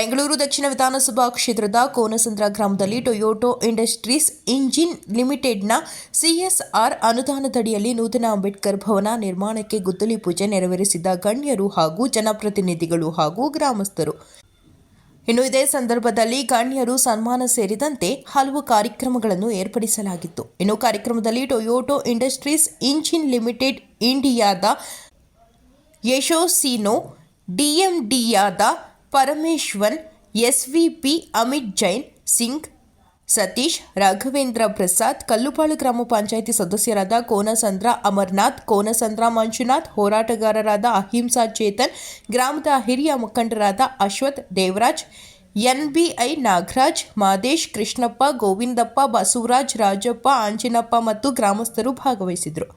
ಬೆಂಗಳೂರು ದಕ್ಷಿಣ ವಿಧಾನಸಭಾ ಕ್ಷೇತ್ರದ ಕೋನಸಂದ್ರ ಗ್ರಾಮದಲ್ಲಿ ಟೊಯೋಟೋ ಇಂಡಸ್ಟ್ರೀಸ್ ಇಂಜಿನ್ ಲಿಮಿಟೆಡ್ನ ಸಿಎಸ್ಆರ್ ಅನುದಾನದಡಿಯಲ್ಲಿ ನೂತನ ಅಂಬೇಡ್ಕರ್ ಭವನ ನಿರ್ಮಾಣಕ್ಕೆ ಗುದ್ದಲಿ ಪೂಜೆ ನೆರವೇರಿಸಿದ ಗಣ್ಯರು ಹಾಗೂ ಜನಪ್ರತಿನಿಧಿಗಳು ಹಾಗೂ ಗ್ರಾಮಸ್ಥರು. ಇನ್ನು ಇದೇ ಸಂದರ್ಭದಲ್ಲಿ ಗಣ್ಯರು ಸನ್ಮಾನ ಸೇರಿದಂತೆ ಹಲವು ಕಾರ್ಯಕ್ರಮಗಳನ್ನು ಏರ್ಪಡಿಸಲಾಗಿತ್ತು. ಇನ್ನು ಕಾರ್ಯಕ್ರಮದಲ್ಲಿ ಟೊಯೋಟೋ ಇಂಡಸ್ಟ್ರೀಸ್ ಇಂಜಿನ್ ಲಿಮಿಟೆಡ್ ಇಂಡಿಯಾದ ಯಶೋಸಿನೋ, ಡಿಎಂಡಿಯಾದ ಪರಮೇಶ್ವನ್ ಪಿ ಅಮಿತ್ ಜೈನ್, ಸಿಂಗ್, ಸತೀಶ್, ರಾಘವೇಂದ್ರ ಪ್ರಸಾದ್, ಕಲ್ಲುಪಾಳು ಗ್ರಾಮ ಪಂಚಾಯಿತಿ ಸದಸ್ಯರಾದ ಕೋನಸಂದ್ರ ಅಮರ್ನಾಥ್, ಕೋನಸಂದ್ರ ಮಂಜುನಾಥ್, ಹೋರಾಟಗಾರರಾದ ಅಹಿಂಸಾ ಚೇತನ್, ಗ್ರಾಮದ ಹಿರಿಯ ಮುಖಂಡರಾದ Ashwath Devaraj N B I Nagaraj, Madesh, Krishnappa, Govindappa, Basavaraj, Rajappa, Anjinappa ಮತ್ತು ಗ್ರಾಮಸ್ಥರು ಭಾಗವಹಿಸಿದರು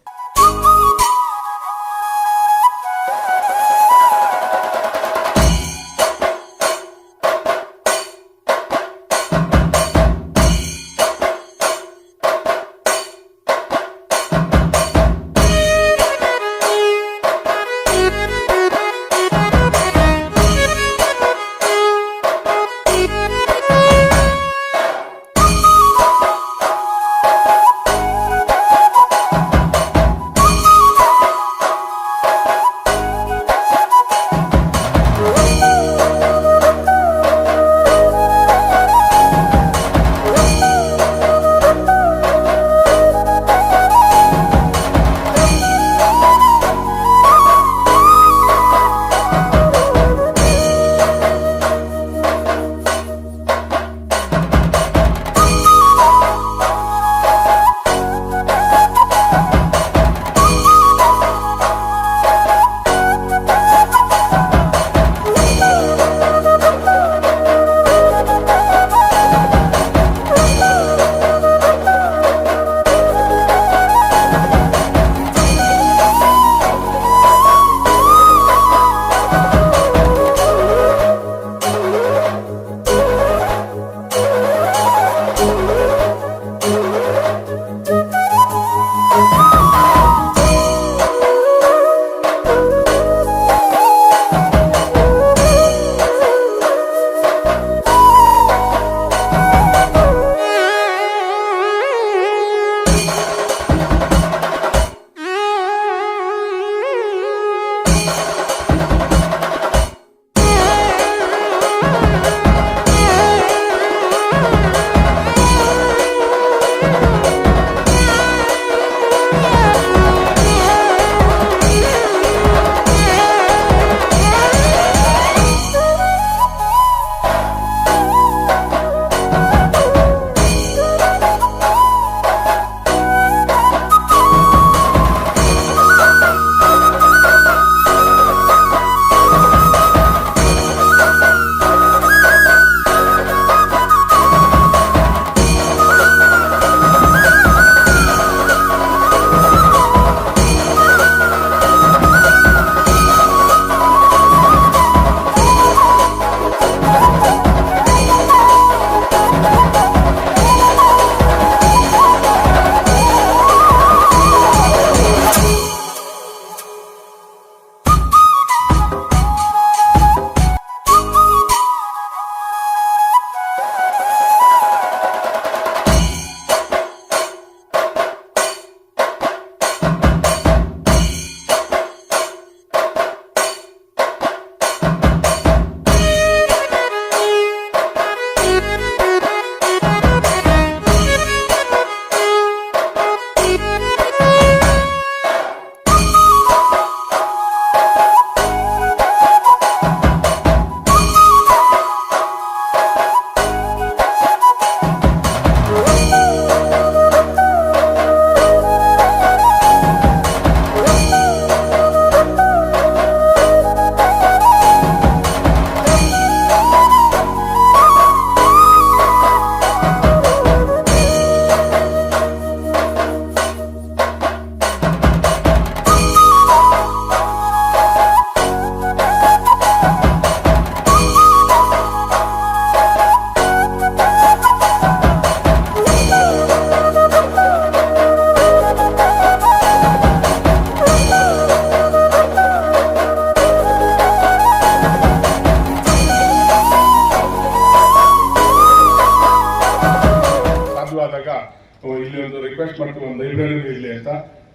ಇಲ್ಲಿ ಒಂದು ರಿಕ್ವೆಸ್ಟ್ ಮಾಡ್ತೀವಿ ಒಂದು ಲೈಬ್ರರಿ ಇರಲಿ ಅಂತ.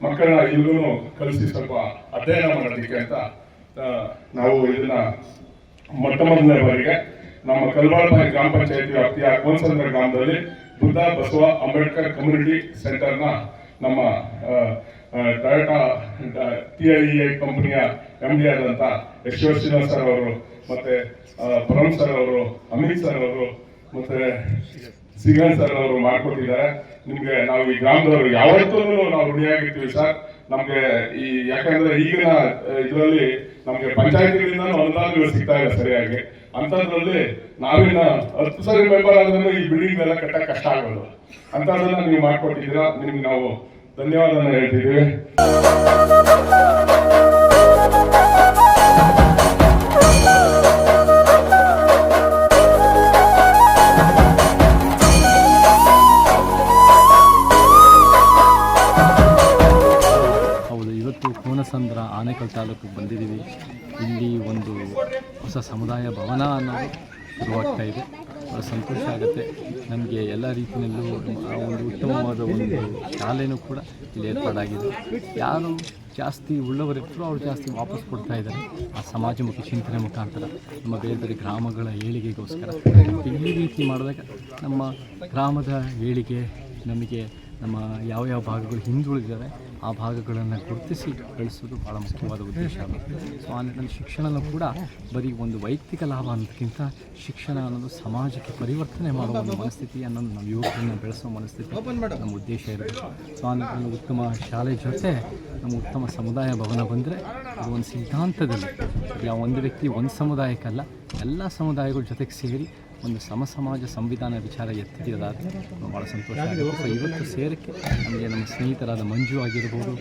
ಮಕ್ಕಳನ್ನ ಇಲ್ಲೂ ಕಲಿಸಿ ಸ್ವಲ್ಪ ಅಧ್ಯಯನ ಮಾಡೋದಕ್ಕೆ ಅಂತ ನಾವು ಇದನ್ನ ಮೊಟ್ಟ ಮೊದಲನೇ ಬಾರಿಗೆ ನಮ್ಮ ಕಲ್ಬಾಳ್ಪಾಯಿ ಗ್ರಾಮ ಪಂಚಾಯತಿ ವ್ಯಾಪ್ತಿಯ ಕೋನ್ಸಂದ್ರ ಗ್ರಾಮದಲ್ಲಿ ಬುದ್ಧ ಬಸವ ಅಂಬೇಡ್ಕರ್ ಕಮ್ಯುನಿಟಿ ಸೆಂಟರ್ನ ನಮ್ಮ ಟೊಯೋಟಾ ಟಿ ಐ ಐ ಕಂಪನಿಯ ಎಂ ಡಿ ಆದಂತ ಯಶ್ವರ್ ಶ್ರೀನಾಥ್ ಸರ್ ಅವರು, ಮತ್ತೆ ಪರಮ್ ಸರ್ ಅವರು, ಅಮಿತ್ ಸರ್ ಅವರು, ಮತ್ತೆ ಸಿಗನ್ ಸರ್ ಅವರು ಮಾಡ್ಕೊಟ್ಟಿದ್ದಾರೆ ನಿಮ್ಗೆ ನಾವು ಈ ಗ್ರಾಮದವರು ಯಾವತ್ತೂ ನಾವು ಋಣಿಯಾಗಿರ್ತೀವಿ ಸರ್. ನಮ್ಗೆ ಈ ಯಾಕಂದ್ರೆ ಈಗಿನ ಇದರಲ್ಲಿ ನಮ್ಗೆ ಪಂಚಾಯತಿಗಳಿಂದ ಅನುದಾನಗಳು ಸಿಗ್ತಾ ಇಲ್ಲ ಸರಿಯಾಗಿ. ಅಂತದ್ರಲ್ಲಿ ನಾವಿನ್ನ ಹತ್ತು ಸರಿ ಮೆಂಬರ್ ಆದ್ರೂ ಈ ಬಿಲ್ಡಿಂಗ್ ಎಲ್ಲ ಕಟ್ಟಕ್ಕೆ ಕಷ್ಟ ಆಗೋದು. ಅಂತದನ್ನ ನೀವು ಮಾಡ್ಕೊಟ್ಟಿದ್ದೀರಾ. ನಿಮ್ಗೆ ನಾವು ಧನ್ಯವಾದನ ಹೇಳ್ತಿದ್ದೀವಿ. ನಮಗೆ ಎಲ್ಲ ರೀತಿಯಲ್ಲೂ ಒಂದು ಉತ್ತಮವಾದ ಒಂದು ಶಾಲೆಯೂ ಕೂಡ ಇಲ್ಲಿ ಏರ್ಪಾಡಾಗಿದೆ. ಯಾರು ಜಾಸ್ತಿ ಉಳ್ಳವರಿದ್ದರೂ ಅವರು ಜಾಸ್ತಿ ವಾಪಸ್ ಕೊಡ್ತಾ ಇದ್ದಾರೆ. ಆ ಸಮಾಜಮುಖಿ ಚಿಂತನೆ ಮುಖಾಂತರ ನಮ್ಮ ಬೇರೆ ಬೇರೆ ಗ್ರಾಮಗಳ ಏಳಿಗೆಗೋಸ್ಕರ ಈ ರೀತಿ ಮಾಡಿದಾಗ ನಮ್ಮ ಗ್ರಾಮದ ಏಳಿಗೆ ನಮಗೆ ನಮ್ಮ ಯಾವ ಯಾವ ಭಾಗಗಳು ಹಿಂದುಳಿದಿದ್ದಾವೆ ಆ ಭಾಗಗಳನ್ನು ಗುರುತಿಸಿ ಕಳಿಸೋದು ಭಾಳ ಮುಖ್ಯವಾದ ಉದ್ದೇಶ. ಆಗುತ್ತೆ ಸೊ ಆ ನಿಟ್ಟಿನಲ್ಲಿ ಶಿಕ್ಷಣನೂ ಕೂಡ ಬರೀ ಒಂದು ವೈಯಕ್ತಿಕ ಲಾಭ ಅನ್ನೋದಕ್ಕಿಂತ ಶಿಕ್ಷಣ ಅನ್ನೋದು ಸಮಾಜಕ್ಕೆ ಪರಿವರ್ತನೆ ಮಾಡುವ ಒಂದು ಮನಸ್ಥಿತಿ ಅನ್ನೋದು ನಮ್ಮ ಯುವಕರನ್ನ ಬೆಳೆಸೋ ಮನಸ್ಥಿತಿ ನಮ್ಮ ಉದ್ದೇಶ ಇರುತ್ತೆ. ಸೊ ಆ ನಿಟ್ಟಿನಲ್ಲಿ ಉತ್ತಮ ಶಾಲೆ ಜೊತೆ ನಮ್ಮ ಉತ್ತಮ ಸಮುದಾಯ ಭವನ ಬಂದರೆ ಅದು ಒಂದು ಸಿದ್ಧಾಂತದಲ್ಲಿ. ಯಾವ ಒಂದು ವ್ಯಕ್ತಿ ಒಂದು ಸಮುದಾಯಕ್ಕಲ್ಲ ಎಲ್ಲ ಸಮುದಾಯಗಳ ಜೊತೆಗೆ ಸೇರಿ ಒಂದು ಸಮ ಸಮಾಜ ಸಂವಿಧಾನ ವಿಚಾರ ಎತ್ತಿರೋದಾದರೆ ಭಾಳ ಸಂತೋಷ ಆಗಿದೆ ಇವತ್ತು ಸೇರಕ್ಕೆ ನಮಗೆ ನಮ್ಮ ಸ್ನೇಹಿತರಾದ ಮಂಜು ಆಗಿರ್ಬೋದು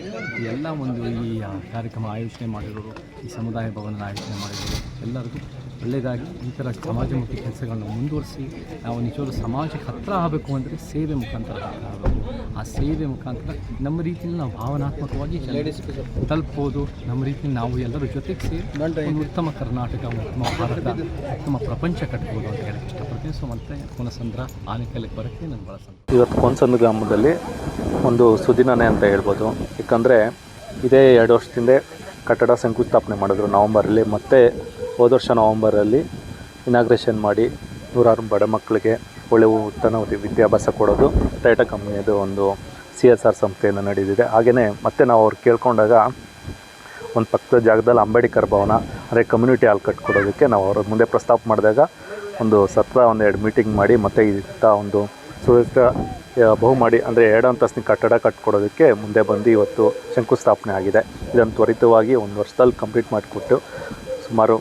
ಎಲ್ಲ ಒಂದು ಈ ಕಾರ್ಯಕ್ರಮ ಆಯೋಜನೆ ಮಾಡಿರೋರು, ಈ ಸಮುದಾಯ ಭವನ ಆಯೋಜನೆ ಮಾಡಿರೋರು, ಎಲ್ಲರಿಗೂ ಒಳ್ಳೆಯದಾಗಿ ಈ ಥರ ಸಮಾಜಮುಖಿ ಕೆಲಸಗಳನ್ನು ಮುಂದುವರಿಸಿ ನಾವು ನಿಜವಾದ ಸಮಾಜಕ್ಕೆ ಹತ್ತಿರ ಆಗಬೇಕು ಅಂದರೆ ಸೇವೆ ಮುಖಾಂತರ ಹತ್ರ ಆಗಬೇಕು. ಆ ಸೇವೆ ಮುಖಾಂತರ ನಮ್ಮ ರೀತಿಯಲ್ಲಿ ನಾವು ಭಾವನಾತ್ಮಕವಾಗಿ ತಲುಪ್ಬೋದು. ನಮ್ಮ ರೀತಿಯಲ್ಲಿ ನಾವು ಎಲ್ಲರೂ ಜೊತೆಗೆ ಸೇರಿ ಉತ್ತಮ ಕರ್ನಾಟಕ ಉತ್ತಮ ಭಾರತ ಉತ್ತಮ ಪ್ರಪಂಚ ಕಟ್ಬೋದು ಅಂತ ಹೇಳಕ್ಕೆ ಇಷ್ಟಪಡ್ತೀನಿ. ಸೊ ಮತ್ತೆ ಕೋನಸಂದ್ರ ಆನೆಕಲ್ಲಿಗೆ ಬರೋಕ್ಕೆ ನಾನು ಭಾಳ ಸಂತೋಷ. ಇವತ್ತು ಕೋನಸಂದ್ರ ಗ್ರಾಮದಲ್ಲಿ ಒಂದು ಸುದಿನನೇ ಅಂತ ಹೇಳ್ಬೋದು. ಯಾಕಂದರೆ ಇದೇ ಎರಡು ವರ್ಷದಿಂದ ಕಟ್ಟಡ ಶಂಕುಸ್ಥಾಪನೆ ಮಾಡಿದ್ರು ನವಂಬರಲ್ಲಿ. ಮತ್ತು ಹೋದ ವರ್ಷ ನವಂಬರಲ್ಲಿ ಇನಾಗ್ರೇಷನ್ ಮಾಡಿ ನೂರಾರು ಬಡ ಮಕ್ಕಳಿಗೆ ಒಳ್ಳೆ ಉತ್ತಮ ವಿದ್ಯಾಭ್ಯಾಸ ಕೊಡೋದು ಟೈಟಾ ಕಂಪ್ನಿಯದು ಒಂದು ಸಿ ಎಸ್ ಆರ್ ಸಂಸ್ಥೆಯನ್ನು ನಡೆದಿದೆ. ಹಾಗೆಯೇ ಮತ್ತೆ ನಾವು ಅವ್ರು ಕೇಳ್ಕೊಂಡಾಗ ಒಂದು ಪಕ್ಕದ ಜಾಗದಲ್ಲಿ ಅಂಬೇಡ್ಕರ್ ಭವನ, ಅಂದರೆ ಕಮ್ಯುನಿಟಿ ಹಾಲ್ ಕಟ್ಕೊಡೋದಕ್ಕೆ ನಾವು ಅವ್ರ ಮುಂದೆ ಪ್ರಸ್ತಾಪ ಮಾಡಿದಾಗ ಒಂದು ಸತ್ರ ಒಂದು ಎರಡು ಮೀಟಿಂಗ್ ಮಾಡಿ ಮತ್ತು ಇಂಥ ಒಂದು ಸುರಕ್ಷಿತ ಬಹುಮಾಡಿ, ಅಂದರೆ ಎರಡು ಅಂತಸ್ತಿನ ಕಟ್ಟಡ ಕಟ್ಕೊಡೋದಕ್ಕೆ ಮುಂದೆ ಬಂದು ಇವತ್ತು ಶಂಕುಸ್ಥಾಪನೆ ಆಗಿದೆ. ಇದನ್ನು ತ್ವರಿತವಾಗಿ ಒಂದು ವರ್ಷದಲ್ಲಿ ಕಂಪ್ಲೀಟ್ ಮಾಡಿಕೊಟ್ಟು ಸುಮಾರು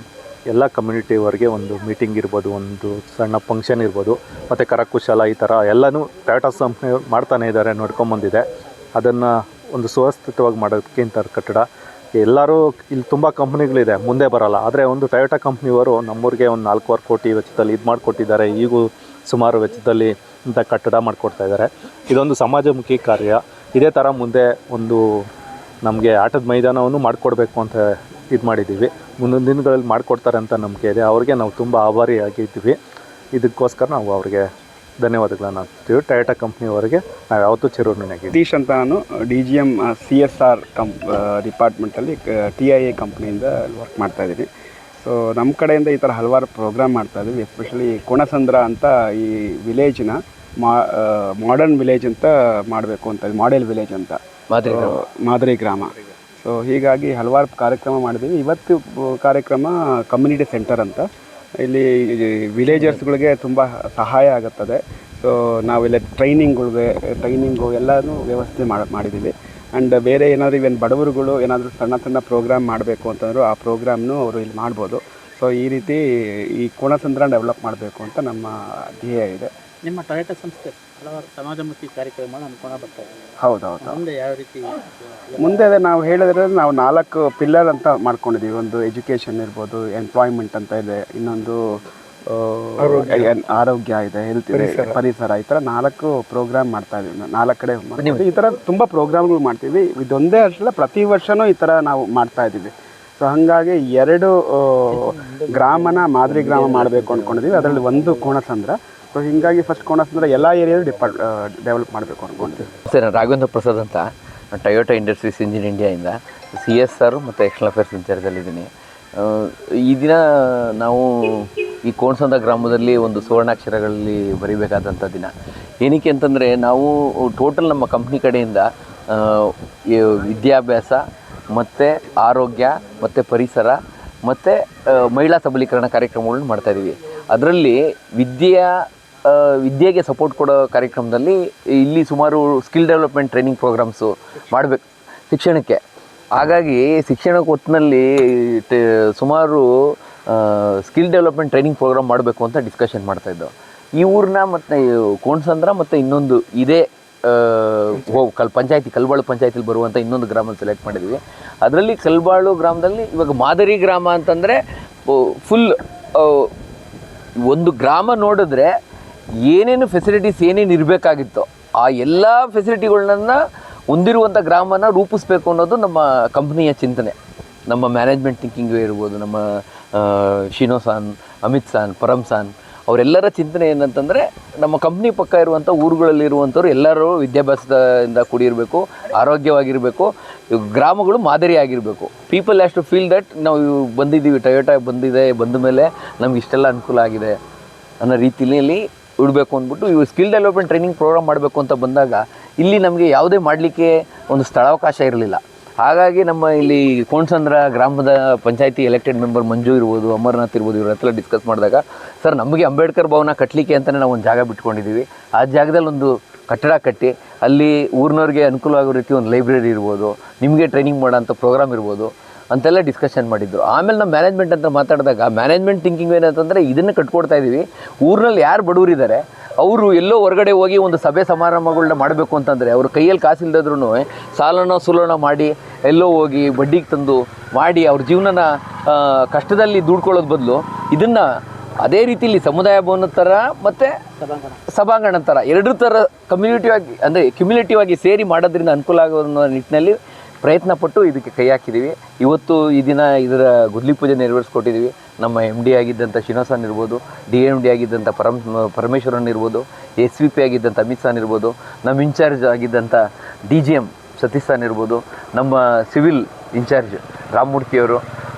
ಎಲ್ಲ ಕಮ್ಯುನಿಟಿವರೆಗೆ ಒಂದು ಮೀಟಿಂಗ್ ಇರ್ಬೋದು, ಒಂದು ಸಣ್ಣ ಫಂಕ್ಷನ್ ಇರ್ಬೋದು, ಮತ್ತು ಕರಕುಶಲ ಈ ಥರ ಎಲ್ಲನೂ ಟಾಟಾ ಸಂಸ್ಥೆ ಮಾಡ್ತಾನೆ ಇದ್ದಾರೆ ನೋಡ್ಕೊಂಬಂದಿದೆ ಅದನ್ನು ಒಂದು ಸುವ್ಯವಸ್ಥಿತವಾಗಿ ಮಾಡೋದಕ್ಕಿಂತ ಕಟ್ಟಡ. ಎಲ್ಲರೂ ಇಲ್ಲಿ ತುಂಬ ಕಂಪ್ನಿಗಳಿದೆ ಮುಂದೆ ಬರಲ್ಲ. ಆದರೆ ಒಂದು ಟೊಯೋಟಾ ಕಂಪ್ನಿಯವರು ನಮ್ಮೂರಿಗೆ ಒಂದು ನಾಲ್ಕೂವರೆ ಕೋಟಿ ವೆಚ್ಚದಲ್ಲಿ ಇದು ಮಾಡಿಕೊಟ್ಟಿದ್ದಾರೆ. ಈಗೂ ಸುಮಾರು ವೆಚ್ಚದಲ್ಲಿ ಇಂಥ ಕಟ್ಟಡ ಮಾಡಿಕೊಡ್ತಾ ಇದ್ದಾರೆ. ಇದೊಂದು ಸಮಾಜಮುಖಿ ಕಾರ್ಯ. ಇದೇ ಥರ ಮುಂದೆ ಒಂದು ನಮಗೆ ಆಟದ ಮೈದಾನವನ್ನು ಮಾಡಿಕೊಡ್ಬೇಕು ಅಂತ ಇದು ಮಾಡಿದ್ದೀವಿ ಮುಂದಿನ ದಿನಗಳಲ್ಲಿ ಮಾಡಿಕೊಡ್ತಾರೆ ಅಂತ ನಂಬಿಕೆ ಇದೆ. ಅವ್ರಿಗೆ ನಾವು ತುಂಬ ಆಭಾರಿಯಾಗಿದ್ದೀವಿ. ಇದಕ್ಕೋಸ್ಕರ ನಾವು ಅವ್ರಿಗೆ ಧನ್ಯವಾದಗಳನ್ನು ಹಾಕ್ತೀವಿ. ಟೊಯೋಟಾ ಕಂಪ್ನಿಯವರಿಗೆ ನಾವು ಯಾವತ್ತೂ ಚಿರೋಣಿಯಾಗಿದ್ದೀವಿ ಸತೀಶ್ ಅಂತ ನಾನು D G M C S R ಕಂಪ್ ಡಿಪಾರ್ಟ್ಮೆಂಟಲ್ಲಿ ಟಿ ಐ ಎ ಕಂಪ್ನಿಯಿಂದ ವರ್ಕ್ ಮಾಡ್ತಾ ಇದ್ದೀನಿ. ಸೊ ನಮ್ಮ ಕಡೆಯಿಂದ ಈ ಥರ ಹಲವಾರು ಪ್ರೋಗ್ರಾಮ್ ಮಾಡ್ತಾ ಇದ್ದೀವಿ. ಎಸ್ಪೆಷಲಿ ಕೋಣಸಂದ್ರ ಅಂತ ಈ ವಿಲೇಜ್ನ ಮಾ ಮಾಡರ್ನ್ ವಿಲೇಜ್ ಅಂತ ಮಾಡಬೇಕು ಅಂತ ಮಾಡೆಲ್ ವಿಲೇಜ್ ಅಂತ. So, ಮಾದರಿ ಗ್ರಾಮ. ಸೊ ಹೀಗಾಗಿ ಹಲವಾರು ಕಾರ್ಯಕ್ರಮ ಮಾಡಿದ್ದೀವಿ. ಇವತ್ತು ಕಾರ್ಯಕ್ರಮ ಕಮ್ಯುನಿಟಿ ಸೆಂಟರ್ ಅಂತ. ಇಲ್ಲಿ ವಿಲೇಜರ್ಸ್ಗಳಿಗೆ ತುಂಬ ಸಹಾಯ ಆಗುತ್ತದೆ. ಸೊ ನಾವಿಲ್ಲ ಟ್ರೈನಿಂಗ್ಗಳಿಗೆ ಟ್ರೈನಿಂಗು ಎಲ್ಲನೂ ವ್ಯವಸ್ಥೆ ಮಾಡಿ ಮಾಡಿದ್ದೀವಿ. ಆ್ಯಂಡ್ ಬೇರೆ ಏನಾದರೂ ಇವನ್ ಬಡವರುಗಳು ಏನಾದರೂ ಸಣ್ಣ ಸಣ್ಣ ಪ್ರೋಗ್ರಾಮ್ ಮಾಡಬೇಕು ಅಂತಂದ್ರೆ ಆ ಪ್ರೋಗ್ರಾಮ್ನು ಅವರು ಇಲ್ಲಿ ಮಾಡ್ಬೋದು. ಸೊ ಈ ರೀತಿ ಈ ಕೋಣಸಂದ್ರ ಡೆವಲಪ್ ಮಾಡಬೇಕು ಅಂತ ನಮ್ಮ ಧ್ಯೇಯ ಇದೆ. ನಿಮ್ಮ ಟೊಯೋಟಾ ಸಂಸ್ಥೆ. ಹಲವಾರು ಸಮಾಜಮುಖಿ ಬರ್ತಾ ಇದೆ ಹೌದು ಹೌದು ಮುಂದೆ ಯಾವ ರೀತಿ ಮುಂದೆ ಅದೇ ನಾವು ಹೇಳಿದ್ರೆ ನಾವು ನಾಲ್ಕು ಪಿಲ್ಲರ್ ಅಂತ ಮಾಡ್ಕೊಂಡಿದ್ದೀವಿ. ಒಂದು ಎಜುಕೇಷನ್ ಇರ್ಬೋದು ಎಂಪ್ಲಾಯ್ಮೆಂಟ್ ಅಂತ ಇದೆ ಇನ್ನೊಂದು ಆರೋಗ್ಯ. ಇದೆ ಹೆಲ್ತ್ ಇದೆ ಪರಿಸರ. ಈ ಥರ ನಾಲ್ಕು ಪ್ರೋಗ್ರಾಮ್ ಮಾಡ್ತಾ ಇದೀವಿ. ನಾಲ್ಕು ಕಡೆ ಮಾಡ್ತೀವಿ. ಈ ಥರ ತುಂಬ ಪ್ರೋಗ್ರಾಮ್ಗಳು ಮಾಡ್ತೀವಿ. ಇದೊಂದೇ ಅಷ್ಟಲ್ಲ ಪ್ರತಿ ವರ್ಷನೂ ಈ ಥರ ನಾವು ಮಾಡ್ತಾ ಇದ್ದೀವಿ. ಸೊ ಹಾಗಾಗಿ ಎರಡು ಗ್ರಾಮನ ಮಾದರಿ ಗ್ರಾಮ ಮಾಡಬೇಕು ಅಂದ್ಕೊಂಡಿದ್ದೀವಿ. ಅದರಲ್ಲಿ ಒಂದು ಕೋಣಸಂದ್ರ. ಸೊ ಹೀಗಾಗಿ ಫಸ್ಟ್ ಕೋಣಸಂದ್ರ ಎಲ್ಲ ಏರಿಯಾದಲ್ಲಿ ಡಿಪಾರ್ಟ್ ಡೆವಲಪ್ ಮಾಡಬೇಕು ಅನ್ಕೊಂತೀವಿ ಸರ್, ನಾನು ರಾಘವೇಂದ್ರ ಪ್ರಸಾದ್ ಅಂತ. ಟೊಯೋಟಾ ಇಂಡಸ್ಟ್ರೀಸ್ ಇಂಜಿನ್ ಇಂಡಿಯಾಯಿಂದ ಸಿ ಎಸ್ ಆರು ಮತ್ತು ಎಕ್ಸ್ಟರ್ನಲ್ ಅಫೇರ್ಸ್ ವಿಚಾರದಲ್ಲಿದ್ದೀನಿ ಈ ದಿನ ನಾವು ಈ ಕೋಣಸಂದ ಗ್ರಾಮದಲ್ಲಿ ಒಂದು ಸುವರ್ಣಾಕ್ಷರಗಳಲ್ಲಿ ಬರೀಬೇಕಾದಂಥ ದಿನ. ಏನಕ್ಕೆ ಅಂತಂದರೆ ನಾವು ಟೋಟಲ್ ನಮ್ಮ ಕಂಪ್ನಿ ಕಡೆಯಿಂದ ವಿದ್ಯಾಭ್ಯಾಸ ಮತ್ತು ಆರೋಗ್ಯ ಮತ್ತು ಪರಿಸರ ಮತ್ತು ಮಹಿಳಾ ಸಬಲೀಕರಣ ಕಾರ್ಯಕ್ರಮಗಳನ್ನ ಮಾಡ್ತಾಯಿದ್ದೀವಿ ಅದರಲ್ಲಿ ವಿದ್ಯೆಯ ವಿದ್ಯೆಗೆ ಸಪೋರ್ಟ್ ಕೊಡೋ ಕಾರ್ಯಕ್ರಮದಲ್ಲಿ ಇಲ್ಲಿ ಸುಮಾರು ಸ್ಕಿಲ್ ಡೆವಲಪ್ಮೆಂಟ್ ಟ್ರೈನಿಂಗ್ ಪ್ರೋಗ್ರಾಮ್ಸು ಮಾಡಬೇಕು ಶಿಕ್ಷಣಕ್ಕೆ. ಹಾಗಾಗಿ ಶಿಕ್ಷಣ ಒಟ್ಟಿನಲ್ಲಿ ಸುಮಾರು ಸ್ಕಿಲ್ ಡೆವಲಪ್ಮೆಂಟ್ ಟ್ರೈನಿಂಗ್ ಪ್ರೋಗ್ರಾಮ್ ಮಾಡಬೇಕು ಅಂತ ಡಿಸ್ಕಷನ್ ಮಾಡ್ತಾಯಿದ್ದೆವು ಈ ಊರನ್ನ ಮತ್ತು ಕೋಣಸಂದ್ರ ಮತ್ತು ಇನ್ನೊಂದು ಇದೇ ಕಲ್, ಪಂಚಾಯತಿ, ಕಲ್ಬಾಳು ಪಂಚಾಯತಿಲಿ ಬರುವಂಥ ಇನ್ನೊಂದು ಗ್ರಾಮ ಸೆಲೆಕ್ಟ್ ಮಾಡಿದ್ವಿ. ಅದರಲ್ಲಿ ಕಲ್ಬಾಳು ಗ್ರಾಮದಲ್ಲಿ ಇವಾಗ ಮಾದರಿ ಗ್ರಾಮ ಅಂತಂದರೆ ಫುಲ್ ಒಂದು ಗ್ರಾಮ ನೋಡಿದ್ರೆ ಏನೇನು ಫೆಸಿಲಿಟೀಸ್ ಏನೇನು ಇರಬೇಕಾಗಿತ್ತೋ ಆ ಎಲ್ಲ ಫೆಸಿಲಿಟಿಗಳನ್ನ ಹೊಂದಿರುವಂಥ ಗ್ರಾಮನ ರೂಪಿಸ್ಬೇಕು ಅನ್ನೋದು ನಮ್ಮ ಕಂಪ್ನಿಯ ಚಿಂತನೆ. ನಮ್ಮ ಮ್ಯಾನೇಜ್ಮೆಂಟ್ ಥಿಂಕಿಂಗು ಇರ್ಬೋದು, ನಮ್ಮ ಶಿನೋಸಾನ್ ಶಿನೋ ಸಾನ್ ಅಮಿತ್ ಸಾನ್ ಪರಮ್ ಸಾನ್, ಅವರೆಲ್ಲರ ಚಿಂತನೆ ಏನಂತಂದರೆ ನಮ್ಮ ಕಂಪ್ನಿ ಪಕ್ಕ ಇರುವಂಥ ಊರುಗಳಲ್ಲಿರುವಂಥವ್ರು ಎಲ್ಲರೂ ವಿದ್ಯಾಭ್ಯಾಸದಿಂದ ಕೂಡಿರಬೇಕು, ಆರೋಗ್ಯವಾಗಿರಬೇಕು, ಗ್ರಾಮಗಳು ಮಾದರಿಯಾಗಿರಬೇಕು people as to feel that ನಾವು ಬಂದಿದ್ದೀವಿ ಟೊಯೋಟಾ ಬಂದಿದೆ, ಬಂದ ಮೇಲೆ ನಮ್ಗೆ ಇಷ್ಟೆಲ್ಲ ಅನುಕೂಲ ಆಗಿದೆ ಅನ್ನೋ ರೀತಿಯಲ್ಲಿ ಇಡಬೇಕು ಅಂದ್ಬಿಟ್ಟು ಇವು ಸ್ಕಿಲ್ ಡೆವಲಪ್ಮೆಂಟ್ ಟ್ರೈನಿಂಗ್ ಪ್ರೋಗ್ರಾಮ್ ಮಾಡಬೇಕು ಅಂತ ಬಂದಾಗ ಇಲ್ಲಿ ನಮಗೆ ಯಾವುದೇ ಮಾಡಲಿಕ್ಕೆ ಒಂದು ಸ್ಥಳಾವಕಾಶ ಇರಲಿಲ್ಲ. ಹಾಗಾಗಿ ನಮ್ಮ ಇಲ್ಲಿ ಕೋಣಸಂದ್ರ ಗ್ರಾಮದ ಪಂಚಾಯತಿ ಎಲೆಕ್ಟೆಡ್ ಮೆಂಬರ್ ಮಂಜು ಇರ್ಬೋದು, ಅಮರನಾಥ್ ಇರ್ಬೋದು ಇವರತ್ತೆಲ್ಲ ಡಿಸ್ಕಸ್ ಮಾಡಿದಾಗ, ಸರ್, ನಮಗೆ ಅಂಬೇಡ್ಕರ್ ಭವನ ಕಟ್ಟಲಿಕ್ಕೆ ಅಂತಲೇ ನಾವು ಒಂದು ಜಾಗ ಬಿಟ್ಕೊಂಡಿದ್ದೀವಿ ಆ ಜಾಗದಲ್ಲಿ ಒಂದು ಕಟ್ಟಡ ಕಟ್ಟಿ, ಅಲ್ಲಿ ಊರಿನವ್ರಿಗೆ ಅನುಕೂಲ ಆಗೋ ರೀತಿ ಒಂದು ಲೈಬ್ರರಿ ಇರ್ಬೋದು, ನಿಮಗೆ ಟ್ರೈನಿಂಗ್ ಮಾಡೋಂಥ ಪ್ರೋಗ್ರಾಮ್ ಇರ್ಬೋದು. ಅಂತೆಲ್ಲ ಡಿಸ್ಕಷನ್ ಮಾಡಿದ್ರು. ಆಮೇಲೆ ನಮ್ಮ ಮ್ಯಾನೇಜ್ಮೆಂಟ್ ಅಂತ ಮಾತಾಡಿದಾಗ ಮ್ಯಾನೇಜ್ಮೆಂಟ್ ಥಿಂಕಿಂಗ್ ಏನಂತಂದರೆ ಇದನ್ನು ಕಟ್ಕೊಡ್ತಾ ಇದ್ದೀವಿ ಊರಿನಲ್ಲಿ ಯಾರು ಬಡವರಿದ್ದಾರೆ ಅವರು ಎಲ್ಲೋ ಹೊರಗಡೆ ಹೋಗಿ ಒಂದು ಸಭೆ ಸಮಾರಂಭಗಳನ್ನ ಮಾಡಬೇಕು ಅಂತಂದರೆ, ಅವ್ರ ಕೈಯಲ್ಲಿ ಕಾಸಿಲ್ದಿದ್ರೂ ಸಾಲನ ಸುಲನ ಮಾಡಿ, ಎಲ್ಲೋ ಹೋಗಿ ಬಡ್ಡಿಗೆ ತಂದು ಮಾಡಿ, ಅವ್ರ ಜೀವನನ ಕಷ್ಟದಲ್ಲಿ ದುಡ್ಕೊಳ್ಳೋದು ಬದಲು ಇದನ್ನು ಅದೇ ರೀತಿಯಲ್ಲಿ ಸಮುದಾಯ ಭವನ ಥರ ಮತ್ತು ಸಭಾಂಗಣ ಥರ ಎರಡೂ ಥರ ಕಮ್ಯುನಿಟಿವಾಗಿ ಅಂದರೆ ಕಮ್ಯುನಿಟಿವಾಗಿ ಸೇರಿ ಮಾಡೋದ್ರಿಂದ ಅನುಕೂಲ ಆಗೋ ನಿಟ್ಟಿನಲ್ಲಿ ಪ್ರಯತ್ನ ಪಟ್ಟು ಇದಕ್ಕೆ ಕೈ ಹಾಕಿದ್ದೀವಿ ಇವತ್ತು ಈ ದಿನ ಇದರ ಗುದ್ಲಿ ಪೂಜೆ ನೆರವೇರಿಸ್ಕೊಟ್ಟಿದ್ದೀವಿ ನಮ್ಮ ಎಂ ಡಿ ಆಗಿದ್ದಂಥ ಶಿನೋಸನ್ ಇರ್ಬೋದು ಡಿ ಎಂ ಡಿ ಆಗಿದ್ದಂಥ ಪರಮ್ ಪರಮೇಶ್ವರನ್ ಇರ್ಬೋದು ಎಸ್ ವಿ ಪಿ ಆಗಿದ್ದಂಥ ಅಮಿತ್ ಸಾನ್ ಇರ್ಬೋದು, ನಮ್ಮ incharge ಆಗಿದ್ದಂಥ D G M Satish san ಇರ್ಬೋದು, ನಮ್ಮ ಸಿವಿಲ್ ಇನ್ಚಾರ್ಜ್ ರಾಮಮೂರ್ತಿಯವರು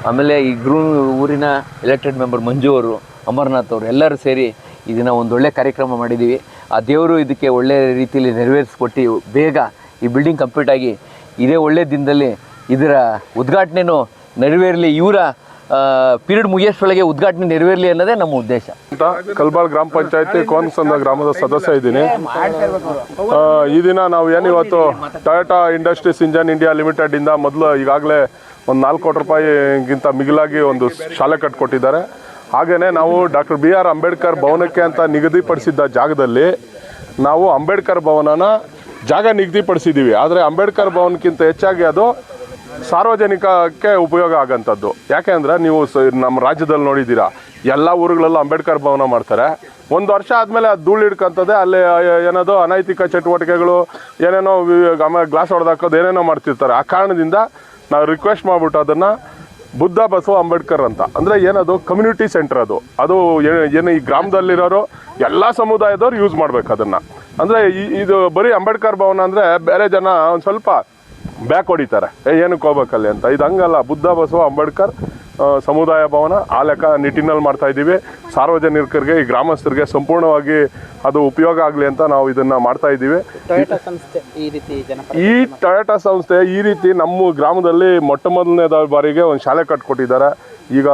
ಆಮೇಲೆ ಈ ಗ್ರೂ, ಊರಿನ ಎಲೆಕ್ಟೆಡ್ ಮೆಂಬರ್ ಮಂಜು ಅವರು, ಅಮರನಾಥ್ ಅವರು ಎಲ್ಲರೂ ಸೇರಿ ಇದನ್ನು ಒಂದು ಒಳ್ಳೆ ಕಾರ್ಯಕ್ರಮ ಮಾಡಿದ್ದೀವಿ ಆ ದೇವರು ಇದಕ್ಕೆ ಒಳ್ಳೆಯ ರೀತಿಯಲ್ಲಿ ನೆರವೇರಿಸ್ಕೊಟ್ಟು ಬೇಗ ಈ ಬಿಲ್ಡಿಂಗ್ ಕಂಪ್ಲೀಟ್ ಆಗಿ ಇದೇ ಒಳ್ಳೆ ದಿನದಲ್ಲಿ ಇದರ ಉದ್ಘಾಟನೆಯೂ ನೆರವೇರಲಿ, ಇವರ ಪೀರಿಯಡ್ ಮುಗಿಯೋಷ್ಟೊಳಗೆ ಉದ್ಘಾಟನೆ ನೆರವೇರಲಿ ಅನ್ನೋದೇ ನಮ್ಮ ಉದ್ದೇಶ. ಕಲ್ಬಾಳ್ ಗ್ರಾಮ ಪಂಚಾಯತಿ ಕೋನ್ಸಂದ ಗ್ರಾಮದ ಸದಸ್ಯ ಇದ್ದೀನಿ. ಈ ದಿನ ನಾವು ಏನು ಇವತ್ತು Toyota industries engine India limited ಇಂದ ಮೊದಲು ಈಗಾಗಲೇ ಒಂದು ನಾಲ್ಕು ಕೋಟಿ ರೂಪಾಯಿಗಿಂತ ಮಿಗಿಲಾಗಿ ಒಂದು ಶಾಲೆ ಕಟ್ಕೊಟ್ಟಿದ್ದಾರೆ. ಹಾಗೆಯೇ ನಾವು ಡಾಕ್ಟರ್ ಬಿ ಆರ್ ಅಂಬೇಡ್ಕರ್ ಭವನಕ್ಕೆ ಅಂತ ನಿಗದಿಪಡಿಸಿದ್ದ ಜಾಗದಲ್ಲಿ ನಾವು ಅಂಬೇಡ್ಕರ್ ಭವನನ ಜಾಗ ನಿಗದಿಪಡಿಸಿದ್ದೀವಿ ಆದರೆ ಅಂಬೇಡ್ಕರ್ ಭವನಕ್ಕಿಂತ ಹೆಚ್ಚಾಗಿ ಅದು ಸಾರ್ವಜನಿಕಕ್ಕೆ ಉಪಯೋಗ ಆಗಂಥದ್ದು. ಯಾಕೆ ಅಂದರೆ ನೀವು ಸ- ನಮ್ಮ ರಾಜ್ಯದಲ್ಲಿ ನೋಡಿದ್ದೀರಾ, ಎಲ್ಲ ಊರುಗಳಲ್ಲೂ ಅಂಬೇಡ್ಕರ್ ಭವನ ಮಾಡ್ತಾರೆ. ಒಂದು ವರ್ಷ ಆದಮೇಲೆ ಅದು ಧೂಳು ಹಿಡ್ಕೊಂತದೆ, ಅಲ್ಲಿ ಏನದು ಅನೈತಿಕ ಚಟುವಟಿಕೆಗಳು, ಏನೇನೋ ಆಮೇಲೆ ಗ್ಲಾಸ್ ಹೊಡೆದಾಕೋದು ಏನೇನೋ ಮಾಡ್ತಿರ್ತಾರೆ. ಆ ಕಾರಣದಿಂದ ನಾವು ರಿಕ್ವೆಸ್ಟ್ ಮಾಡ್ಬಿಟ್ಟು ಅದನ್ನು ಬುದ್ಧ ಬಸವ ಅಂಬೇಡ್ಕರ್ ಅಂತ. ಅಂದರೆ ಏನದು? ಕಮ್ಯುನಿಟಿ ಸೆಂಟರ್ ಅದು. ಅದು ಏನು ಈ ಗ್ರಾಮದಲ್ಲಿರೋರು, ಎಲ್ಲ ಸಮುದಾಯದವ್ರು ಯೂಸ್ ಮಾಡ್ಬೇಕು ಅದನ್ನು. ಅಂದರೆ ಇದು ಬರೀ ಅಂಬೇಡ್ಕರ್ ಭವನ ಅಂದರೆ ಬೇರೆ ಜನ ಒಂದು ಸ್ವಲ್ಪ ಬ್ಯಾಕ್ ಹೊಡಿತಾರೆ. ಏನಕ್ಕೆ ಹೋಗ್ಬೇಕಲ್ಲಿ ಅಂತ. ಇದು ಹಂಗಲ್ಲ. ಬುದ್ಧ ಬಸವ ಅಂಬೇಡ್ಕರ್ ಸಮುದಾಯ ಭವನ ಆ ಲೆಕ್ಕ ನಿಟ್ಟಿನಲ್ಲಿ ಮಾಡ್ತಾ ಇದ್ದೀವಿ. ಸಾರ್ವಜನಿಕರಿಗೆ ಈ ಗ್ರಾಮಸ್ಥರಿಗೆ ಸಂಪೂರ್ಣವಾಗಿ ಅದು ಉಪಯೋಗ ಆಗಲಿ ಅಂತ ನಾವು ಇದನ್ನು ಮಾಡ್ತಾ ಇದ್ದೀವಿ. ಟೊಯೋಟಾ ಸಂಸ್ಥೆ ಈ ರೀತಿ ಜನಪರ ಈ ಟೊಯೋಟಾ ಸಂಸ್ಥೆ ಈ ರೀತಿ ನಮ್ಮ ಗ್ರಾಮದಲ್ಲಿ ಮೊಟ್ಟ ಮೊದಲನೇದ ಬಾರಿಗೆ ಒಂದು ಶಾಲೆ ಕಟ್ಕೊಟ್ಟಿದ್ದಾರೆ. ಈಗ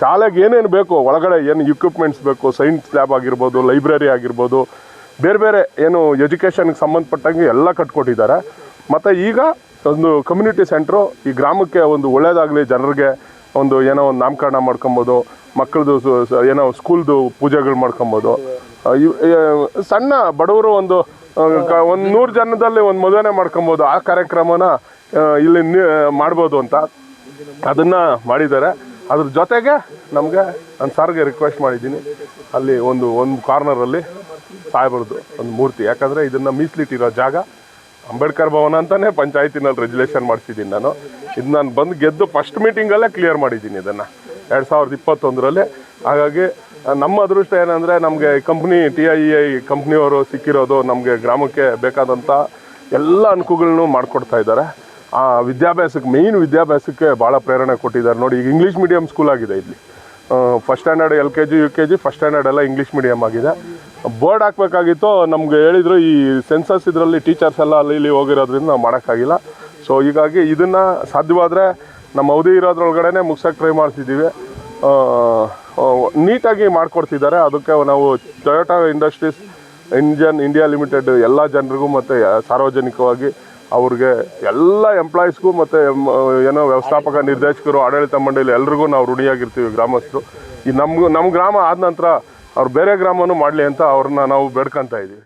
ಶಾಲೆಗೆ ಏನೇನು ಬೇಕು ಒಳಗಡೆ ಏನು ಇಕ್ವಿಪ್ಮೆಂಟ್ಸ್ ಬೇಕು ಸೈನ್ಸ್ ಲ್ಯಾಬ್ ಆಗಿರ್ಬೋದು ಲೈಬ್ರರಿ ಆಗಿರ್ಬೋದು ಬೇರೆ ಬೇರೆ ಏನು ಎಜುಕೇಷನ್ಗೆ ಸಂಬಂಧಪಟ್ಟಂಗೆ ಎಲ್ಲ ಕಟ್ಕೊಟ್ಟಿದ್ದಾರೆ. ಮತ್ತು ಈಗ ಒಂದು ಕಮ್ಯುನಿಟಿ ಸೆಂಟ್ರು ಈ ಗ್ರಾಮಕ್ಕೆ ಒಂದು ಒಳ್ಳೆಯದಾಗಲಿ ಜನರಿಗೆ ಒಂದು ಏನೋ ಒಂದು ನಾಮಕರಣ ಮಾಡ್ಕೊಬೋದು, ಮಕ್ಕಳದು ಏನೋ ಸ್ಕೂಲ್ದು ಪೂಜೆಗಳು ಮಾಡ್ಕೊಬೋದು. ಸಣ್ಣ ಬಡವರು ಒಂದು ಒಂದು ನೂರು ಜನದಲ್ಲಿ ಒಂದು ಮದುವೆನೇ ಮಾಡ್ಕೊಬೋದು. ಆ ಕಾರ್ಯಕ್ರಮನ ಇಲ್ಲಿ ಮಾಡ್ಬೋದು ಅಂತ ಅದನ್ನು ಮಾಡಿದ್ದಾರೆ. ಅದ್ರ ಜೊತೆಗೆ ನಮಗೆ ನಾನು ಸಾರ್ಗೆ ರಿಕ್ವೆಸ್ಟ್ ಮಾಡಿದ್ದೀನಿ. ಅಲ್ಲಿ ಒಂದು ಒಂದು ಕಾರ್ನರಲ್ಲಿ ಸಾಯಬಾರ್ದು ಒಂದು ಮೂರ್ತಿ. ಯಾಕಂದರೆ ಇದನ್ನು ಮೀಸಲಿಟ್ಟಿರೋ ಜಾಗ. ಅಂಬೇಡ್ಕರ್ ಭವನ ಅಂತಲೇ ಪಂಚಾಯತಿನಲ್ಲಿ ರೆಜುಲೇಷನ್ ಮಾಡಿಸಿದ್ದೀನಿ ನಾನು. ಇದು ನಾನು ಬಂದು ಗೆದ್ದು ಫಸ್ಟ್ ಮೀಟಿಂಗಲ್ಲೇ ಕ್ಲಿಯರ್ ಮಾಡಿದ್ದೀನಿ ಇದನ್ನು. ಎರಡು ಸಾವಿರದ ಇಪ್ಪತ್ತೊಂದರಲ್ಲಿ. ಹಾಗಾಗಿ, ನಮ್ಮ ಅದೃಷ್ಟ ಏನಂದರೆ ನಮಗೆ ಕಂಪ್ನಿ ಟಿ ಐ ಐ ಕಂಪ್ನಿಯವರು ಸಿಕ್ಕಿರೋದು ನಮಗೆ ಗ್ರಾಮಕ್ಕೆ ಬೇಕಾದಂಥ ಎಲ್ಲ ಅನುಕೂಲಗಳನ್ನು ಮಾಡಿಕೊಡ್ತಾ ಇದ್ದಾರೆ. ಆ ವಿದ್ಯಾಭ್ಯಾಸಕ್ಕೆ ಮೇಯ್ನ್ ವಿದ್ಯಾಭ್ಯಾಸಕ್ಕೆ ಭಾಳ ಪ್ರೇರಣೆ ಕೊಟ್ಟಿದ್ದಾರೆ. ನೋಡಿ, ಈಗ ಇಂಗ್ಲೀಷ್ ಮೀಡಿಯಂ ಸ್ಕೂಲ್ ಆಗಿದೆ ಇಲ್ಲಿ. First standard L K G U K G first standard ಎಲ್ಲ ಇಂಗ್ಲೀಷ್ ಮೀಡಿಯಮ್ ಆಗಿದೆ. ಬೋರ್ಡ್ ಹಾಕ್ಬೇಕಾಗಿತ್ತು, ನಮ್ಗೆ ಹೇಳಿದ್ರು ಈ ಸೆನ್ಸಸ್ ಇದರಲ್ಲಿ ಟೀಚರ್ಸ್ ಎಲ್ಲ ಅಲ್ಲಿ ಇಲ್ಲಿ ಹೋಗಿರೋದ್ರಿಂದ ನಾವು ಮಾಡೋಕ್ಕಾಗಿಲ್ಲ. ಸೊ ಹೀಗಾಗಿ ಇದನ್ನು ಸಾಧ್ಯವಾದರೆ ನಮ್ಮ ಅವಧಿ ಇರೋದ್ರೊಳಗಡೆ ಮುಗ್ಸೋಕ್ಕೆ ಟ್ರೈ ಮಾಡ್ತಿದ್ದೀವಿ. ನೀಟಾಗಿ ಮಾಡಿಕೊಡ್ತಿದ್ದಾರೆ. ಅದಕ್ಕೆ ನಾವು Toyota industries engine India limited ಎಲ್ಲ ಜನರಿಗೂ ಮತ್ತು ಸಾರ್ವಜನಿಕವಾಗಿ ಅವ್ರಿಗೆ ಎಲ್ಲ ಎಂಪ್ಲಾಯೀಸ್ಗೂ ಮತ್ತು ಏನೋ ವ್ಯವಸ್ಥಾಪಕ, ನಿರ್ದೇಶಕರು, ಆಡಳಿತ ಮಂಡಳಿ ಎಲ್ರಿಗೂ ನಾವು ಋಣಿಯಾಗಿರ್ತೀವಿ ಗ್ರಾಮಸ್ಥರು. ಈ ನಮ್ಮ ನಮ್ಮ ಗ್ರಾಮ ಆದ ನಂತರ ಅವ್ರು ಬೇರೆ ಗ್ರಾಮನೂ ಮಾಡಲಿ ಅಂತ ಅವ್ರನ್ನ ನಾವು ಬೇಡ್ಕೊತಾ ಇದ್ದೀವಿ